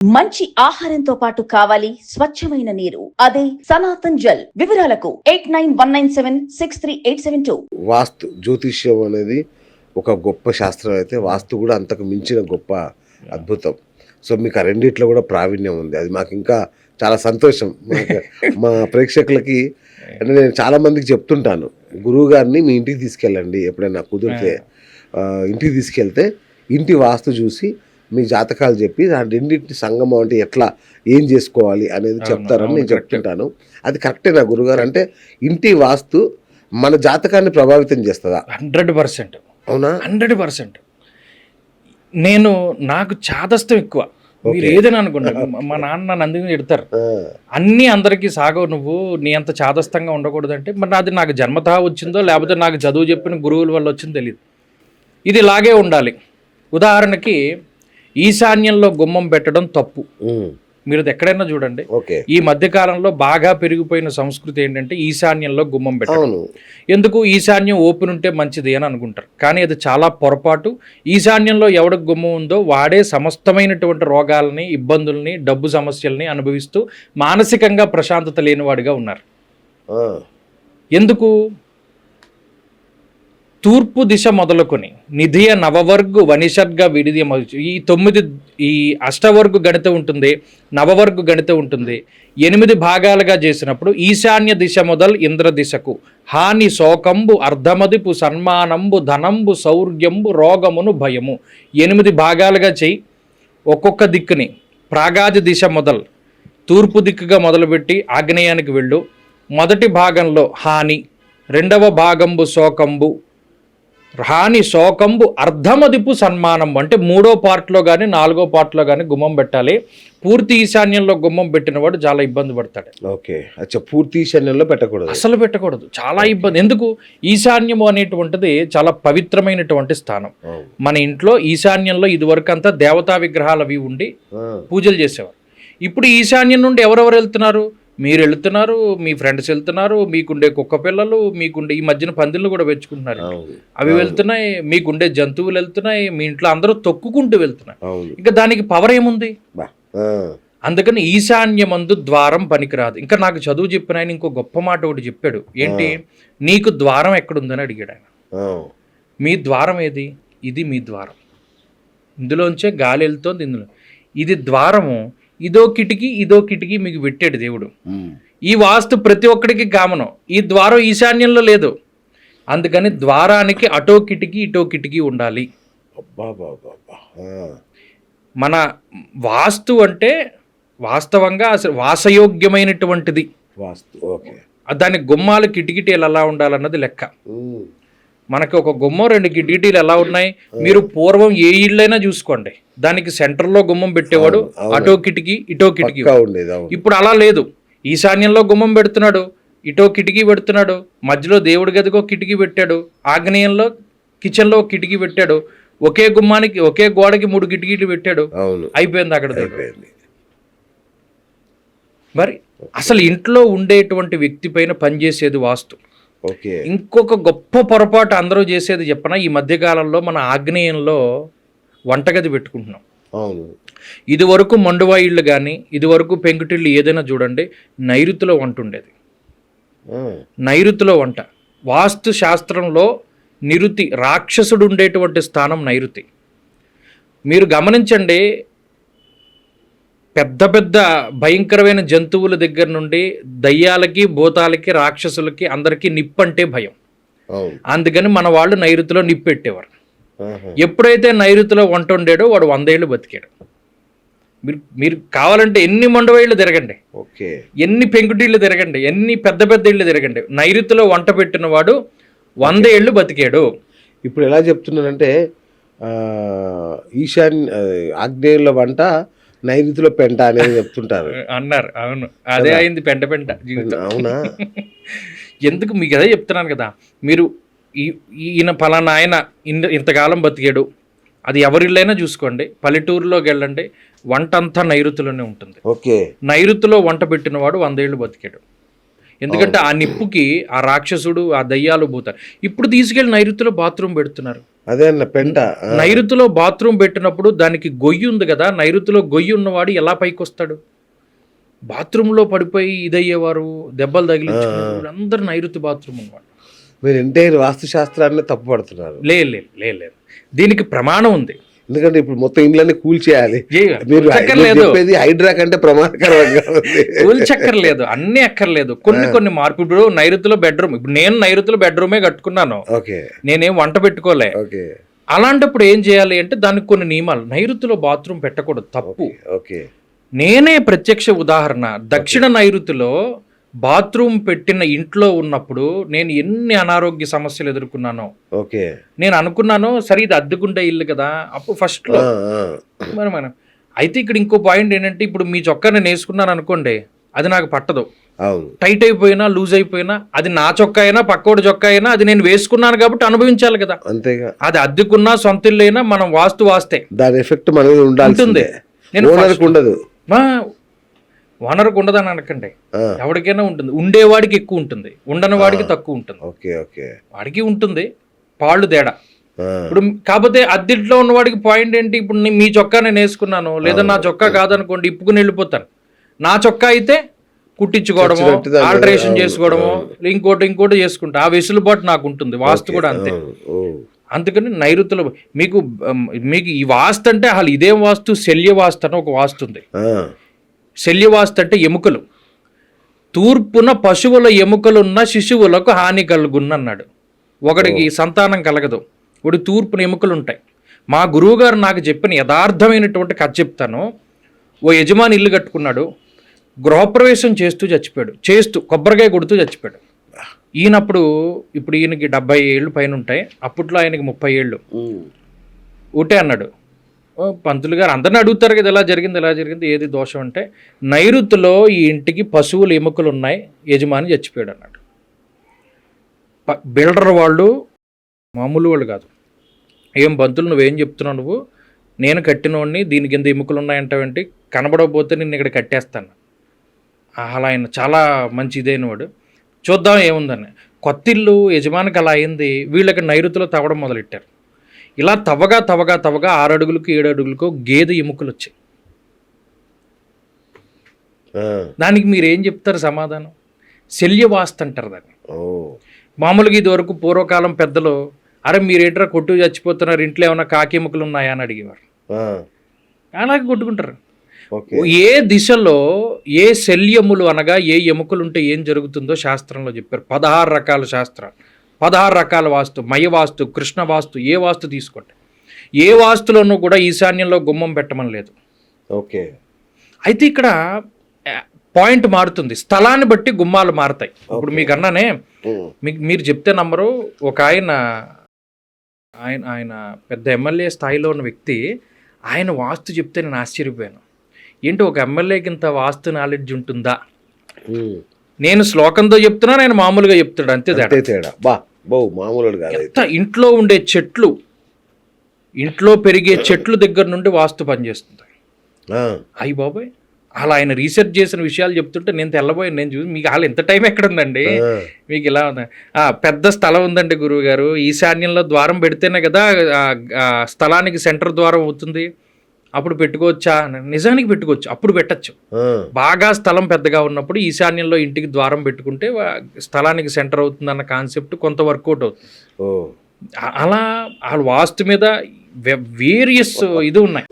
మంచి ఆహారంతో పాటు కావాలి స్వచ్ఛమైన నీరు. అదే సనాతన్ జల్. వివరాలకు eight nine one nine seven six three eight seven two. వాస్తు జ్యోతిష్యం అనేది ఒక గొప్ప శాస్త్రం అయితే వాస్తు కూడా అంతకు మించిన గొప్ప అద్భుతం. సో మీకు ఆ రెండిట్లో కూడా ప్రావీణ్యం ఉంది. అది మాకు ఇంకా చాలా సంతోషం. మా ప్రేక్షకులకి అంటే నేను చాలా మందికి చెప్తుంటాను గురువు గారిని మీ ఇంటికి తీసుకెళ్ళండి. ఎప్పుడైనా కుదిరితే ఇంటికి తీసుకెళ్తే ఇంటి వాస్తు చూసి మీ జాతకాలు చెప్పి దాని రెండింటి సంగమం అంటే ఎట్లా ఏం చేసుకోవాలి అనేది చెప్తారని నేను. చెప్తుంటాను. అది కరెక్టే నా గురుగారు అంటే ఇంటి వాస్తు మన జాతకాన్ని ప్రభావితం చేస్తుందా? Hundred percent. అవునా? Hundred percent. నేను నాకు చాదస్తం ఎక్కువ. మీరు. ఏదైనా అనుకోండి మా- నాన్న నన్ను అందుకు తిడతారు. ఆ, అన్నీ అందరికీ సాగవు నువ్వు నీ అంత చాదస్తంగా ఉండకూడదంటే మరి అది నాకు జన్మతా వచ్చిందో లేకపోతే నాకు చదువు చెప్పిన గురువుల వల్ల వచ్చిందో తెలియదు ఇది ఇలాగే ఉండాలి. ఉదాహరణకి ఈశాన్యంలో గుమ్మం పెట్టడం తప్పు. మీరు ఎక్కడైనా చూడండి. ఓకే. ఈ మధ్య కాలంలో బాగా పెరిగిపోయిన సంస్కృతి ఏంటంటే ఈశాన్యంలో గుమ్మం పెట్టడం. ఎందుకు? ఈశాన్యం ఓపెన్ ఉంటే మంచిది అని అనుకుంటారు. కానీ అది చాలా పొరపాటు. ఈశాన్యంలో ఎవడికి గుమ్మం ఉందో వాడే సమస్తమైనటువంటి రోగాలని ఇబ్బందుల్ని డబ్బు సమస్యల్ని అనుభవిస్తూ మానసికంగా ప్రశాంతత లేనివాడిగా ఉన్నారు. ఎందుకు? తూర్పు దిశ మొదలుకొని నిధియ నవవర్గు వనిషర్గ విడిది ఈ తొమ్మిది ఈ అష్టవర్గు గణిత ఉంటుంది నవవర్గు గణిత ఉంటుంది. ఎనిమిది భాగాలుగా చేసినప్పుడు ఈశాన్య దిశ మొదలు ఇంద్ర దిశకు. హాని శోకంబు అర్ధమదిపు సన్మానంబు ధనంబు సౌర్యంబు రోగమును భయము. ఎనిమిది భాగాలుగా చేయి. ఒక్కొక్క దిక్కుని ప్రాగాది దిశ మొదలు తూర్పు దిక్కుగా మొదలుపెట్టి ఆగ్నేయానికి వెళ్ళు. మొదటి భాగంలో హాని రెండవ భాగంబు శోకంబు హాని శోకంబు అర్ధమదిపు సన్మానం అంటే మూడో పార్ట్లో కానీ నాలుగో పార్ట్లో కానీ గుమ్మం పెట్టాలి. పూర్తి ఈశాన్యంలో గుమ్మం పెట్టినవాడు చాలా ఇబ్బంది పడతాడు. ఓకే. అచ్చా పూర్తి ఈశాన్యంలో పెట్టకూడదు. అసలు పెట్టకూడదు. చాలా ఇబ్బంది. ఎందుకు? ఈశాన్యము అనేటువంటిది చాలా పవిత్రమైనటువంటి స్థానం. మన ఇంట్లో ఈశాన్యంలో ఇదివరకు అంతా దేవతా విగ్రహాలు అవి ఉండి పూజలు చేసేవారు. ఇప్పుడు ఈశాన్యం నుండి ఎవరెవరు వెళ్తున్నారు? మీరు వెళ్తున్నారు మీ ఫ్రెండ్స్ వెళ్తున్నారు మీకుండే కుక్క పిల్లలు మీకుండే ఈ మధ్యన పందిళ్ళు కూడా పెంచుకుంటున్నారు. అవి వెళ్తున్నాయి మీకుండే జంతువులు వెళ్తున్నాయి మీ ఇంట్లో అందరూ తొక్కుకుంటూ వెళ్తున్నాయి ఇంకా దానికి పవర్ ఏముంది? అందుకని ఈశాన్యమందు ద్వారం పనికిరాదు. ఇంకా నాకు చదువు చెప్పిన ఆయన ఇంకో గొప్ప మాట ఒకటి చెప్పాడు. ఏంటి? నీకు ద్వారం ఎక్కడుందని అడిగాడు ఆయన. మీ ద్వారం ఏది? ఇది మీ ద్వారం. ఇందులోంచే గాలి వెళ్తోంది ఇందులో. ఇది ద్వారము ఇదో కిటికీ ఇదో కిటికీ మీకు పెట్టాడు దేవుడు. ఈ వాస్తు ప్రతి ఒక్కడికి కామనం. ఈ ద్వారం ఈశాన్యంలో లేదు. అందుకని ద్వారానికి అటో కిటికీ ఇటో కిటికీ ఉండాలి. మన వాస్తు అంటే వాస్తవంగా అసలు వాసయోగ్యమైనటువంటిది. వాస్తు ఓకే. దాని గుమ్మాలు కిటికిటీలు ఎలా ఉండాలన్నది లెక్క. మనకి ఒక గుమ్మం రెండు కిటికీలు ఎలా ఉన్నాయి? మీరు పూర్వం ఏ ఇళ్ళైనా చూసుకోండి. దానికి సెంటర్లో గుమ్మం పెట్టేవాడు. అటో కిటికీ ఇటో కిటికీ. ఇప్పుడు అలా లేదు. ఈశాన్యంలో గుమ్మం పెడుతున్నాడు ఇటో కిటికీ పెడుతున్నాడు మధ్యలో దేవుడి గదికో కిటికీ పెట్టాడు ఆగ్నేయంలో కిచెన్లో కిటికీ పెట్టాడు ఒకే గుమ్మానికి ఒకే గోడకి మూడు కిటికీలు పెట్టాడు. అయిపోయింది అక్కడ మరి అసలు ఇంట్లో ఉండేటువంటి వ్యక్తి పైన పనిచేసేది వాస్తు. ఇంకొక గొప్ప పొరపాటు అందరూ చేసేది చెప్పన? ఈ మధ్యకాలంలో మన ఆగ్నేయంలో వంటగది పెట్టుకుంటున్నాం. అవును. ఇది వరకు మండువా ఇళ్ళు కానీ ఇది వరకు పెంకుటిళ్ళు ఏదైనా చూడండి నైరుతిలో వంట ఉండేది. నైరుతిలో వంట. వాస్తు శాస్త్రంలో నిరుతి రాక్షసుడు ఉండేటువంటి స్థానం నైరుతి. మీరు గమనించండి పెద్ద పెద్ద భయంకరమైన జంతువుల దగ్గర నుండి దయ్యాలకి భూతాలకి రాక్షసులకి అందరికీ నిప్పంటే భయం. అందుకని మన వాళ్ళు నైరుతిలో నిప్పు పెట్టేవారు ఆహా. ఎప్పుడైతే నైరుతిలో వంట వండాడో వాడు వందేళ్ళు బతికాడు. మీరు మీరు కావాలంటే ఎన్ని మండవేళ్ళు తిరగండి. ఓకే. ఎన్ని పెంకుటిళ్ళు తిరగండి. ఎన్ని పెద్ద పెద్ద ఇళ్ళు తిరగండి. నైరుతిలో వంట పెట్టిన వాడు వంద ఏళ్ళు బతికాడు. ఇప్పుడు ఎలా చెప్తున్నానంటే ఈశాన్ ఆగ్నేయంలో వంట నైరుతిలో పెంట అనేది చెప్తుంటారు. అన్నారు అవును. అదే అయింది పెంట పెంట అవునా? ఎందుకు మీకు అదే చెప్తున్నాను కదా? మీరు ఈ- ఈయన పలానా ఆయన ఇంత ఇంతకాలం బతికాడు. అది ఎవరిల్లైనా చూసుకోండి. పల్లెటూరులోకి వెళ్ళండి. వంట అంతా నైరుతిలోనే ఉంటుంది. ఓకే. నైరుతిలో వంట పెట్టినవాడు వందేళ్ళు బతికాడు. ఎందుకంటే ఆ నిప్పుకి ఆ రాక్షసుడు ఆ దయ్యాలు పోతారు. ఇప్పుడు తీసుకెళ్ళి నైరుతిలో బాత్రూమ్ పెడుతున్నారు. అదే అన్న పెంట. నైరుతిలో బాత్రూమ్ పెట్టినప్పుడు దానికి గొయ్యి ఉంది కదా నైరుతిలో గొయ్యి ఉన్నవాడు ఎలా పైకి వస్తాడు బాత్రూంలో పడిపోయి ఇదయ్యేవారు దెబ్బలు తగిలించుకునేవారు అందరు నైరుతి బాత్రూమ్ ఉన్నవాడు మీరు ఎంటైర్ వాస్తు శాస్త్రాన్ని తప్పు పడుతున్నారు లే లే లే. లేదు దీనికి ప్రమాణం ఉంది. ఎందుకంటే ఇప్పుడు మొత్తం ఇండ్లన్నీ కూల్ చేయాలి. ఏ, మీరు చెప్పేది హైడ్రా కంటే ప్రమాదకరంగా కూల్చక్కర్లేదు అన్నీ అక్కర్లేదు. కొన్ని కొన్ని మార్పు. ఇప్పుడు నైరుతిలో బెడ్రూమ్. ఇప్పుడు నేను నైరుతిలో బెడ్రూమే కట్టుకున్నాను. ఓకే. నేనేం వంట పెట్టుకోలే. ఓకే. అలాంటప్పుడు ఏం చేయాలి అంటే దానికి కొన్ని నియమాలు. నైరుతిలో బాత్రూమ్ పెట్టకూడదు తప్పు. ఓకే. నేనే ప్రత్యక్ష ఉదాహరణ. దక్షిణ నైరుతిలో బాత్రూమ్ పెట్టిన ఇంట్లో ఉన్నప్పుడు నేను ఎన్ని అనారోగ్య సమస్యలు ఎదుర్కొన్నానో. ఓకే. నేను అనుకున్నాను సరే ఇది అద్దెకుండే ఇల్లు కదా అప్పుడు ఫస్ట్లో ఆ. మరి మనం అయితే ఇక్కడ ఇంకో పాయింట్ ఏంటంటే ఇప్పుడు మీ చొక్కా నేను వేసుకున్నాను అనుకోండి అది నాకు పట్టదు. టైట్ అయిపోయినా లూజ్ అయిపోయినా అది నా చొక్కా అయినా పక్కోడి చొక్కా అయినా అది నేను వేసుకున్నాను కాబట్టి అనుభవించాలి కదా. అంతేగా. అది అద్దెకున్నా సొంత ఇల్లు అయినా మనం వాస్తు వాస్తే. దాని ఎఫెక్ట్ మన మీద ఉండాల్సిందే నేను ఉండదు. మా ఓనర్కి ఉండదని అనకండి. ఎవరికైనా ఉంటుంది. ఉండేవాడికి ఎక్కువ ఉంటుంది. ఉండని వాడికి తక్కువ ఉంటుంది. Okay okay. వాడికి ఉంటుంది. పాళ్ళు తేడా. ఇప్పుడు కాకపోతే అద్దెంట్లో ఉన్నవాడికి పాయింట్ ఏంటి? ఇప్పుడు మీ చొక్కా నేను వేసుకున్నాను. లేదా నా చొక్కా కాదనుకోండి ఇప్పుకుని వెళ్ళిపోతాను నా చొక్కా అయితే కుట్టించుకోవడము ఆల్టరేషన్ చేసుకోవడము ఇంకోటి ఇంకోటి చేసుకుంటా. ఆ వెసులుబాటు నాకు ఉంటుంది. వాస్తు కూడా అంతే. అందుకని నైరుతులు మీకు మీకు ఈ వాస్తు అంటే అసలు ఇదేం వాస్తు? శల్య వాస్తు అని ఒక వాస్తు ఉంది. శల్యవాస్తు అంటే ఎముకలు. తూర్పున పశువుల ఎముకలున్న శిశువులకు హాని కలుగున్నన్నాడు. ఒకడికి సంతానం కలగదు. ఒకటి తూర్పున ఎముకలు ఉంటాయి మా గురువుగారు నాకు చెప్పిన యథార్థమైనటువంటి కథ చెప్తాను. ఓ యజమాని ఇల్లు కట్టుకున్నాడు. గృహప్రవేశం చేస్తూ చచ్చిపోయాడు. చేస్తూ కొబ్బరికాయ కొడుతూ చచ్చిపోయాడు. ఈయనప్పుడు ఇప్పుడు ఈయనకి డెబ్బై ఏళ్ళు పైన ఉంటాయి అప్పట్లో ఆయనకి ముప్పై ఏళ్ళు. ఊటే అన్నాడు. పంతులు గారు అందరిని అడుగుతారు కదా ఎలా జరిగింది ఎలా జరిగింది ఏది దోషం అంటే నైరుతిలో ఈ ఇంటికి పశువులు ఎముకలు ఉన్నాయి యజమాని చచ్చిపోయాడు అన్నాడు. బిల్డర్ వాళ్ళు మామూలు వాళ్ళు కాదు. ఏం బంతులు నువ్వేం చెప్తున్నావు నువ్వు? నేను కట్టినోడిని దీని కింద ఎముకలు ఉన్నాయంటావేంటి? కనబడకపోతే నేను ఇక్కడ కట్టేస్తాను. అలా ఆయన చాలా మంచి ఇదైన వాడు. చూద్దాం ఏముందని. కొత్త ఇల్లు యజమానికి అలా అయింది వీళ్ళకి నైరుతిలో తవ్వడం మొదలెట్టారు. ఇలా తవ్వగా తవ్వగా తవ్వగా ఆరు అడుగులకు ఏడు అడుగులకు గేదె ఎముకలు వచ్చాయి. దానికి మీరు ఏం చెప్తారు సమాధానం? శల్యవాస్తు అంటారు దాన్ని. మామూలుగా ఇది వరకు పూర్వకాలం పెద్దలు అరే మీరేంట్రా కొట్టు చచ్చిపోతున్నారు ఇంట్లో ఏమైనా కాకి ఎముకలు ఉన్నాయా? అని అడిగేవారు. అలాగే కొట్టుకుంటారు. ఏ దిశలో ఏ శల్యములు అనగా ఏ ఎముకలు ఉంటే ఏం జరుగుతుందో శాస్త్రంలో చెప్పారు. పదహారు రకాల శాస్త్రాలు. పదహారు రకాల వాస్తు మయ వాస్తు కృష్ణ వాస్తు ఏ వాస్తు తీసుకోండి. ఏ వాస్తులోనూ కూడా ఈశాన్యంలో గుమ్మం పెట్టమని లేదు. ఓకే. అయితే ఇక్కడ పాయింట్ మారుతుంది. స్థలాన్ని బట్టి గుమ్మాలు మారుతాయి. ఇప్పుడు మీకు అన్నానే మీకు మీరు చెప్తే నమ్మరు ఒక ఆయన ఆయన ఆయన పెద్ద ఎమ్మెల్యే స్థాయిలో ఉన్న వ్యక్తి ఆయన వాస్తు చెప్తే నేను ఆశ్చర్యపోయాను. ఏంటి ఒక ఎమ్మెల్యేకి ఇంత వాస్తు నాలెడ్జ్ ఉంటుందా. నేను శ్లోకంతో చెప్తున్నా ఆయన మామూలుగా చెప్తాడు అంతే తేడా. అంతే తేడా. బా బౌ మామూలు కాదు ఇంట్లో ఉండే చెట్లు ఇంట్లో పెరిగే చెట్లు దగ్గర నుండి వాస్తు పనిచేస్తుంది అయ్యి బాబాయ్ అలా ఆయన రీసెర్చ్ చేసిన విషయాలు చెప్తుంటే నేను తెల్లబోయాను నేను చూసి మీకు అలా ఎంత టైం ఎక్కడ ఉందండి మీకు ఇలా ఉంది? పెద్ద స్థలం ఉందండి గురువు గారు ఈశాన్యంలో ద్వారం పెడితేనే కదా స్థలానికి సెంటర్ ద్వారం అవుతుంది? అప్పుడు పెట్టుకోవచ్చా. నిజానికి పెట్టుకోవచ్చు. అప్పుడు పెట్టచ్చు. బాగా స్థలం పెద్దగా ఉన్నప్పుడు ఈశాన్యంలో ఇంటికి ద్వారం పెట్టుకుంటే స్థలానికి సెంటర్ అవుతుంది అన్న కాన్సెప్ట్ కొంత వర్కౌట్ అవుతుంది. అలా ఆ వాస్తు మీద వేరియస్ ఇది ఉన్నాయి.